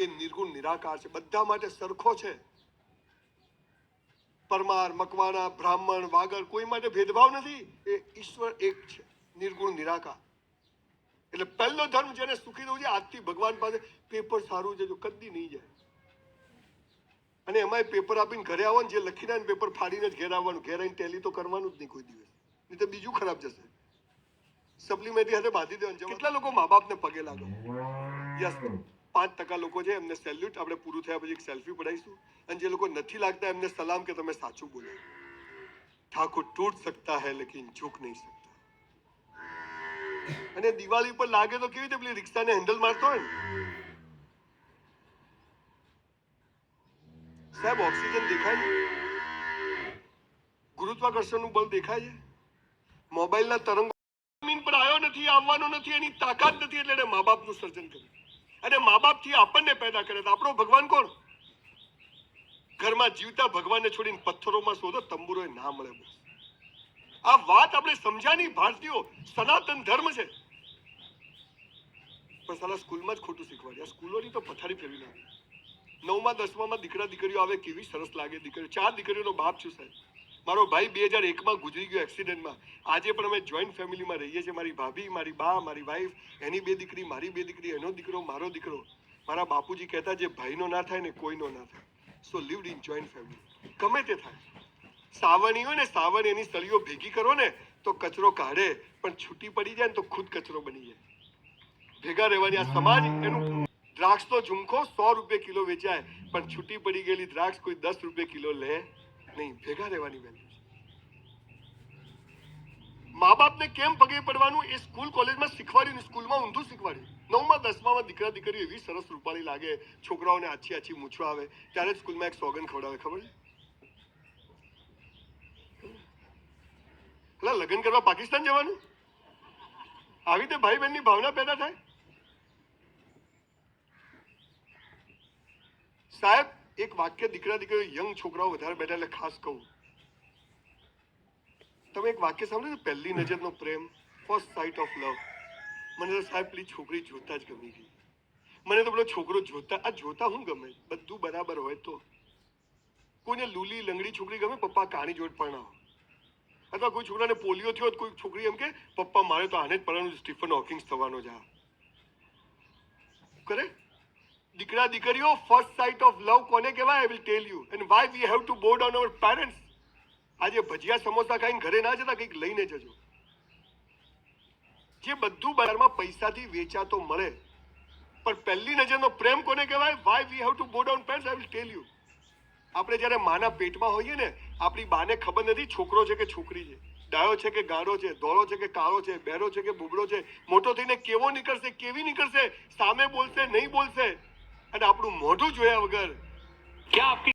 એ નિર્ગુણ નિરાકાર છે. બધા માટે સરખો છે. પરમાર મકવાણા બ્રાહ્મણ વાગર કોઈ માટે ભેદભાવ નથી. એ ઈશ્વર એક છે. નિર્ગુણ નિરાકાર. એટલે પહેલો ધર્મ જેને સુખી થવું છે આજથી ભગવાન પાસે પેપર સારું છે જો કદી નહીં જાય. અને એમાંય પેપર આપીને ઘરે આવવાનું જે લખીને આવીને પેપર ફાડીને જ ઘેર આવવાનું. ઘેર આવીને ટેલી તો કરવાનું જ નહીં કોઈ દિવસ. નહીં તો બીજું ખરાબ જશે. સપ્લિમેન્ટરી હાથે બાંધી દેવાનું. કેટલા લોકો મા બાપને પગે લાગે. યસ પાંચ ટકા લોકો છે, એમને સેલ્યુટ આપણે પૂરું થયા પછી એક સેલ્ફી પડાવીશું અને જે લોકો નથી લાગતા, એમને સલામ કે તમે સાચું બોલો. ઠાકોર તૂટ શકતા હે, લેકિન ઝૂક નહીં શકતા. અને દિવાળી પર લાગે તો કેવી રીતે પેલી રિક્ષાને હેન્ડલ મારતો હોય સાહેબ, ઓક્સિજન દેખાય છે? ગુરુત્વાકર્ષણનું બળ દેખાય છે? મોબાઈલના તરંગો જમીન પર આવ્યો નથી, આવવાનો નથી, એની તાકાત નથી, એટલે એને મા બાપનું સર્જન કર્યું. અને મા બાપથી આપણને પેદા કરે તો આપણો ભગવાન કોણ? ઘરમાં જીવતા ભગવાનને છોડીને પથ્થરોમાં શોધો તંબુરો ના મળે આ વાત આપણે સમજાની ભારતીયો, સનાતન ધર્મ છે. પણ સાલા સ્કૂલમાં જ ખોટું શીખવાડ્યું. આ સ્કૂલોની તો પથારી ફેરવી નાખી. નવમાં, દસમામાં દીકરા દીકરીઓ આવે કેવી સરસ લાગે દીકરીઓ. ચાર દીકરીઓનો બાપ છું સાહેબ. મારો ભાઈ બે હજાર એકમાં ગુજરી ગયો એક્સિડન્ટમાં. આજે પણ અમે જોઈન્ટ ફેમિલીમાં રહીએ છીએ. મારી ભાભી, મારી બા, મારી વાઈફ એની બે દીકરી, મારી બે દીકરી, એનો દીકરો, મારો દીકરો. મારા બાપુજી કહેતા જે ભાઈનો ના થાય ને કોઈનો ના થાય. So lived in joint family ગમે તે થાય. સાવણી હોય ને સાવણ એની સળીઓ ભેગી કરો ને, તો કચરો કાઢે. પણ છૂટી પડી જાય ને, તો ખુદ કચરો બની જાય. ભેગા રહેવાની આ સમાજ, એનું દ્રાક્ષનો ઝુમખો સો રૂપિયા કિલો વેચાય. પણ છૂટી પડી ગયેલી દ્રાક્ષ કોઈ દસ રૂપિયા કિલો લે. નહીં, ભેગા રહેવાની વેલ્યુ છે. મા બાપને કેમ પગે પડવાનું એ સ્કૂલ કોલેજમાં શીખવાડ્યું સ્કૂલમાં ઊંધું શીખવાડ્યું? નવમાં, દસમામાં દીકરા દીકરી એવી સરસ રૂપાળી લાગે, છોકરાઓને આછી આછી મૂછો આવે, ત્યારે સ્કૂલમાં એક સોગન ખવડાવે, ખબર એટલે લગ્ન કરવા પાકિસ્તાન જવાનું? આવી રીતે ભાઈ બહેનની ભાવના પેદા થાય? સાહેબ એક વાક્ય દીકરા દીકરી યંગ છોકરાઓ વધારે બેઠા એટલે ખાસ કહું. તમે એક વાક્ય સાંભળ્યું? પહેલી નજરનો પ્રેમ ફર્સ્ટ સાઇટ ઓફ લવ મને તો સાહેબ, પેલી છોકરી જોતા જ ગમી ગઈ. મને તો પેલો છોકરો જોતા, આ જોતા હું ગમે? બધું બરાબર હોય તો. કોઈને લૂલી લંગડી છોકરી ગમે? પપ્પા કાણી જોડ પરણાવો. અથવા કોઈ છોકરાને પોલિયો થયો કોઈ છોકરી એમ કે, પપ્પા, મારે તો આને જ પરણવું સ્ટીફન હોકિંગ્સ થવાનો જા આ." કરે? દીકરા દીકરીઓ ફર્સ્ટ સાઇટ ઓફ કોને કહેવાય I will tell you and why we have to bow down our parents આજે ભજીયા સમોસા ખાઈને ઘરે ના જતા, કંઈક લઈને જજો. જે બધું બજારમાં પૈસાથી વેચાતો મળે, પણ પહેલી નજરનો પ્રેમ કોને કહેવાય? Why we have to bow down parents I will tell you આપણે જ્યારે માના પેટમાં હોઈએ ને, આપણી બાને ખબર નથી છોકરો છે કે છોકરી છે. ડાયો છે કે ગાળો છે ધોળો છે કે કાળો છે બહેરો છે કે બુબળો છે, મોટો થઈને કેવો નીકળશે, કેવી નીકળશે, સામે બોલશે, નહીં બોલશે. અને આપણું મોઢું જોયા વગર क्या आपकी